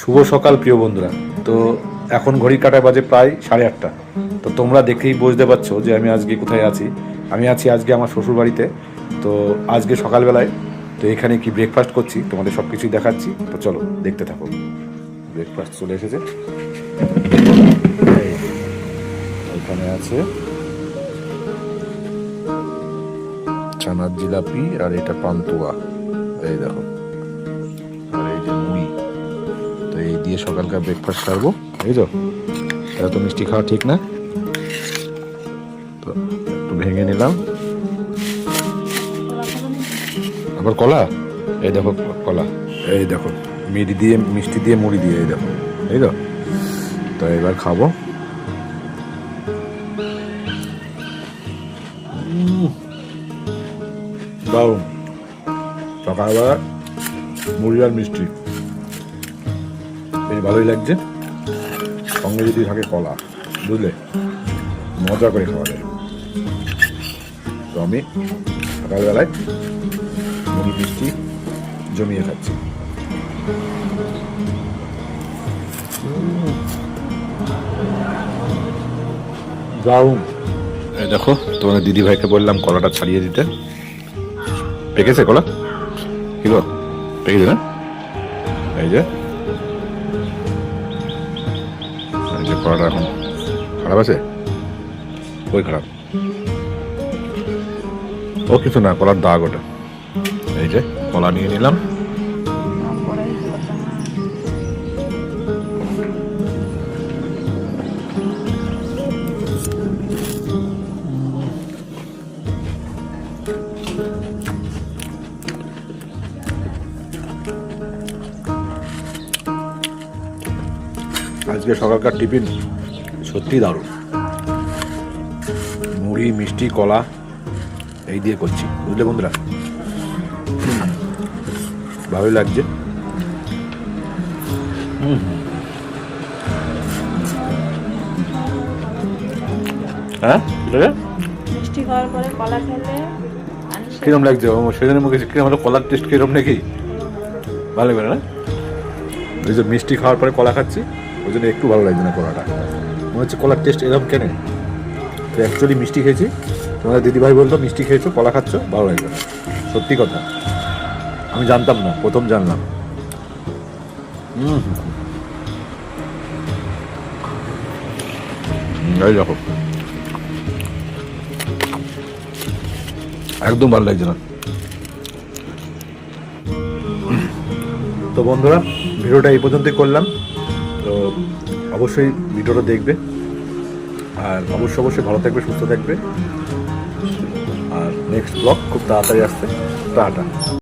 শুভ সকাল, প্রিয় বন্ধুরা। তো এখন ঘড়ির কাটায় বাজে প্রায় সাড়ে আটটা। তো তোমরা দেখেই বুঝতে পারছ যে আমি আজকে কোথায় আছি। আমি আছি আজকে আমার শ্বশুর বাড়িতে তো আজকে সকালবেলায়, তো এখানে কি ব্রেকফাস্ট করছি, তোমাদের সব কিছুই দেখাচ্ছি। তো চলো, দেখতে থাকো। ব্রেকফাস্ট চলে এসেছে। এখানে আছে চানার জিলাপি আর এটা পান্তুয়া। এই দেখো। দিয়ে সকালকার ব্রেকফাস্ট সারবো এই তো এত মিষ্টি খাওয়া ঠিক না। তো একটু ভেঙে নিলাম। আবার কলা? এই দেখো, কলা। এই দেখো মিড়ি দিয়ে, মিষ্টি দিয়ে মুড়ি দিয়ে, এই দেখো এই তো তো এবার খাব। দারুণ সকালবেলা মুড়ি আর মিষ্টি। বেশ ভালোই লাগছে। সঙ্গে যদি থাকে কলা, বুঝলে? মজা করে খাওয়া যায়। তো আমি সকালবেলায় মুড়ি মিষ্টি জমিয়ে খাচ্ছি। দেখো তোমার দিদি ভাইকে বললাম কলাটা ছাড়িয়ে দিতে। পেকেছে কলা? কি পেকেছে না? এই যে। যে কলাটা এখন খারাপ আছে? ওই খারাপ? ও কিছু না, কলার দাগ ওটা। এই যে, কলা নিয়ে নিলাম। আজকে সকালকার টিফিন সত্যি দারুণ। মুড়ি মিষ্টি কলা এই দিয়ে করছি। বুঝলে বন্ধুরা? ভালোই লাগছে। হ্যাঁ? মিষ্টি খাওয়ার পরে কলা খেলে কিরম লাগছে? ও সেজনের মুখে কিরম হলো কলার টেস্ট কিরম নাকি? ভালো লাগবে না? ওই যে মিষ্টি খাওয়ার পরে কলা খাচ্ছি। ওই জন্য একটু ভালো লাগছে না কলাটা। মনে হচ্ছে কলার টেস্ট এরকম কেন? তো অ্যাকচুয়ালি মিষ্টি খেয়েছি। তোমাদের দিদিভাই বলতো মিষ্টি খেয়েছো, কলা খাচ্ছ, ভালো লাগবে না। সত্যি কথা। আমি জানতাম না, প্রথম জানলাম। হুম দেখো। একদম ভালো লাগছে না। তো বন্ধুরা, ভিডিওটা এই পর্যন্তই করলাম। তো অবশ্যই ভিডিওটা দেখবে। আর অবশ্যই অবশ্যই ভালো থাকবে, সুস্থ থাকবে। আর নেক্সট ব্লগ খুব তাড়াতাড়ি আসছে। টাটা।